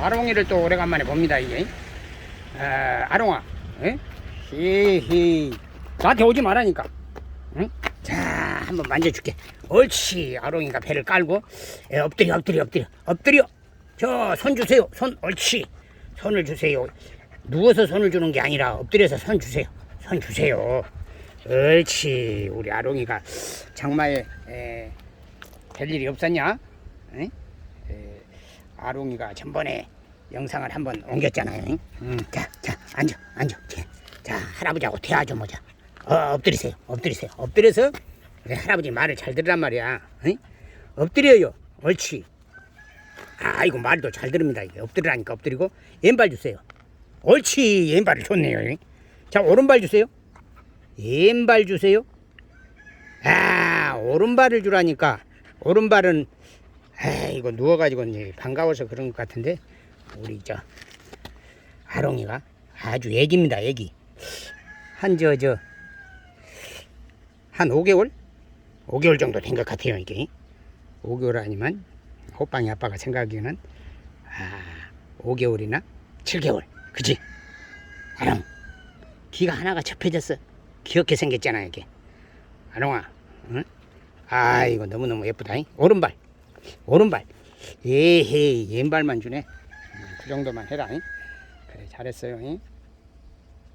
아롱이를 또 오래간만에 봅니다 이게. 아, 아롱아 에? 히히. 나한테 오지 말라니까. 응? 자 한번 만져줄게. 옳지. 아롱이가 배를 깔고. 에, 엎드려 엎드려 엎드려. 엎드려. 저 손 주세요. 손 옳지. 손을 주세요. 누워서 손을 주는 게 아니라 엎드려서 손 주세요. 손 주세요. 옳지. 우리 아롱이가 장마에 에, 별일이 없었냐? 에? 에, 아롱이가 전번에 영상을 한번 옮겼잖아요. 음, 자, 자, 앉아, 앉아. 자, 자, 할아버지하고 대화 좀 하자. 어, 엎드리세요. 엎드리세요. 엎드려서 할아버지 말을 잘 들으란 말이야. 응? 엎드려요. 옳지. 아이고 말도 잘 들읍니다. 이게 엎드리라니까 엎드리고 왼발 주세요. 옳지. 왼발을 줬네요. 자, 오른발 주세요. 왼발 주세요. 아, 오른발을 주라니까 오른발은 에이, 이거 누워가지고 반가워서 그런 것 같은데 우리 저 아롱이가 아주 애기입니다 애기. 한 저 저 한 5개월? 5개월 정도 된 것 같아요 이게. 5개월 아니면 호빵이 아빠가 생각하기에는 아 5개월이나 7개월. 그지 아롱 귀가 하나가 접혀졌어 귀엽게 생겼잖아 이게. 아롱아 응? 아 이거 너무너무 예쁘다 잉? 오른발 오른발 에헤이 왼발만 주네 음, 그 정도만 해라 잉? 그래 잘했어요 잉?